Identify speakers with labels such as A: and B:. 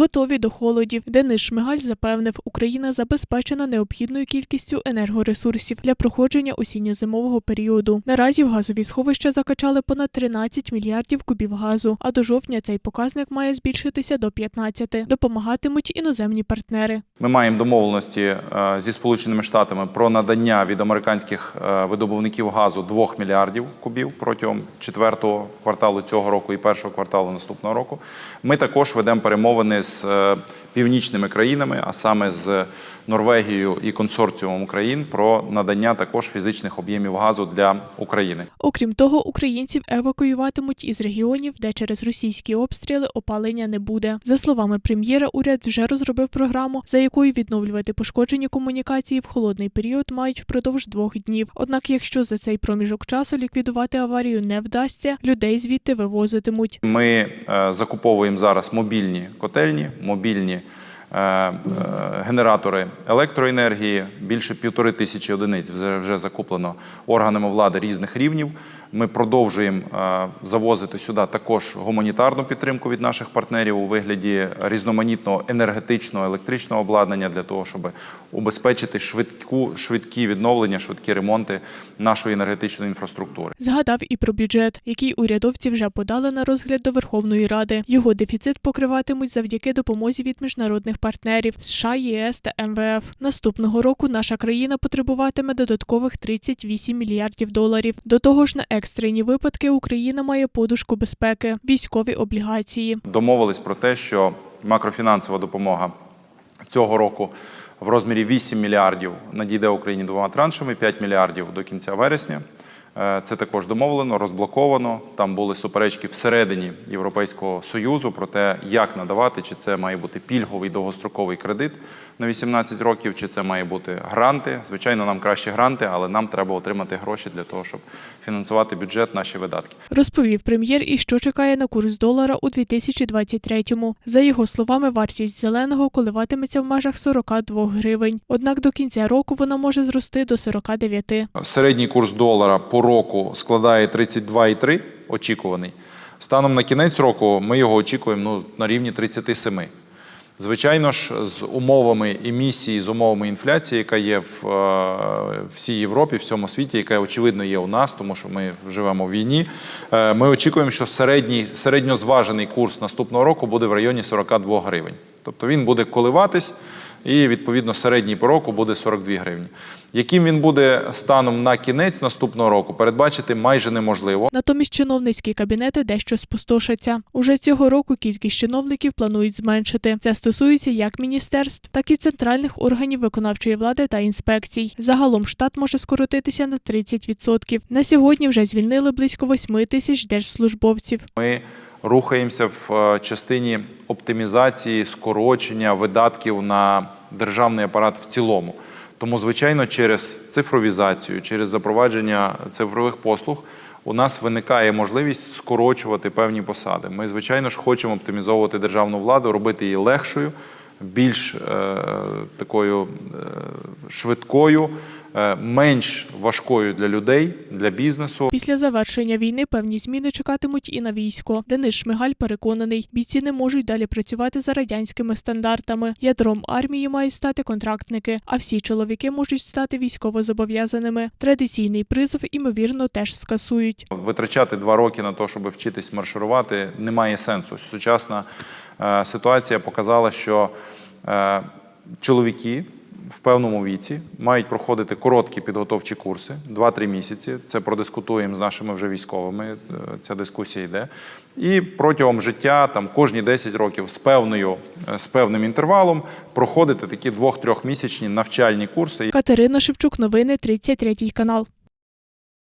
A: готові до холодів. Денис Шмигаль запевнив, Україна забезпечена необхідною кількістю енергоресурсів для проходження осінньо-зимового періоду. Наразі в газові сховища закачали понад 13 мільярдів кубів газу. А до жовтня цей показник має збільшитися до 15. Допомагатимуть іноземні партнери.
B: Ми маємо домовленості е, зі Сполученими Штатами про надання від американських е, видобувників газу 2 мільярдів кубів протягом четвертого кварталу цього року і першого кварталу наступного року. Ми також ведемо перемовини з е, північними країнами, а саме з Норвегією і консорціумом країн про надання також фізичних об'ємів газу для України.
A: Окрім того, українців евакуюватимуть із регіонів, де через російські обстріли опалення не буде. За словами прем'єра, уряд вже розробив програму, за якою відновлювати пошкоджені комунікації в холодний період мають впродовж двох днів. Однак, якщо за цей проміжок часу ліквідувати аварію не вдасться, людей звідти вивозитимуть.
B: Ми е, закуповуємо зараз мобільні котельні, мобільні генератори електроенергії. Більше півтори тисячі одиниць вже, вже закуплено органами влади різних рівнів. Ми продовжуємо е, завозити сюди також гуманітарну підтримку від наших партнерів у вигляді різноманітного енергетичного електричного обладнання для того, щоб убезпечити швидку, швидкі відновлення, швидкі ремонти нашої енергетичної інфраструктури.
A: Згадав і про бюджет, який урядовці вже подали на розгляд до Верховної Ради. Його дефіцит покриватимуть завдяки допомозі від міжнародних партнерів США, ЄС та МВФ. Наступного року наша країна потребуватиме додаткових 38 мільярдів доларів. До того ж, на екстрені випадки Україна має подушку безпеки, військові облігації.
B: Домовились про те, що макрофінансова допомога цього року в розмірі 8 мільярдів надійде Україні двома траншами, 5 мільярдів до кінця вересня. Е, Це також домовлено, розблоковано. Там були суперечки всередині Європейського союзу про те, як надавати, чи це має бути пільговий довгостроковий кредит на 18 років, чи це має бути гранти. Звичайно, нам краще гранти, але нам треба отримати гроші для того, щоб фінансувати бюджет, наші видатки.
A: Розповів прем'єр, і що чекає на курс долара у 2023-му. За його словами, вартість зеленого коливатиметься в межах 42 гривень. Однак до кінця року вона може зрости до 49.
B: Середній курс долара по року складає 32,3 очікуваний. Станом на кінець року ми його очікуємо ну, на рівні 37. Звичайно ж, з умовами емісії, з умовами інфляції, яка є в е, всій Європі, в всьому світі, яка очевидно є у нас, тому що ми живемо в війні. е, Ми очікуємо, що середній середньозважений курс наступного року буде в районі 42 гривень. Тобто він буде коливатись, і відповідно середній по року буде 42 гривні. Яким він буде станом на кінець наступного року, передбачити майже неможливо.
A: Натомість чиновницькі кабінети дещо спустошаться. Уже цього року кількість чиновників планують зменшити. Це стосується як міністерств, так і центральних органів виконавчої влади та інспекцій. Загалом штат може скоротитися на 30%. На сьогодні вже звільнили близько 8 тисяч держслужбовців.
B: Ми рухаємося в е, частині оптимізації, скорочення видатків на державний апарат в цілому. Тому, звичайно, через цифровізацію, через запровадження цифрових послуг у нас виникає можливість скорочувати певні посади. Ми, звичайно ж, хочемо оптимізовувати державну владу, робити її легшою, більш е, такою е, швидкою, менш важкою для людей, для бізнесу.
A: Після завершення війни певні зміни чекатимуть і на військо. Денис Шмигаль переконаний, бійці не можуть далі працювати за радянськими стандартами. Ядром армії мають стати контрактники, а всі чоловіки можуть стати військовозобов'язаними. Традиційний призов, імовірно, теж скасують.
B: Витрачати два роки на те, щоб вчитись марширувати, немає сенсу. Сучасна е, ситуація показала, що е, чоловіки в певному віці мають проходити короткі підготовчі курси 2-3 місяці. Це продискутуємо з нашими вже військовими. е, Ця дискусія йде. І протягом життя, там кожні 10 років з певною е, з певним інтервалом проходити такі 2-3 місячні навчальні курси.
A: Катерина Шевчук, новини 33 канал.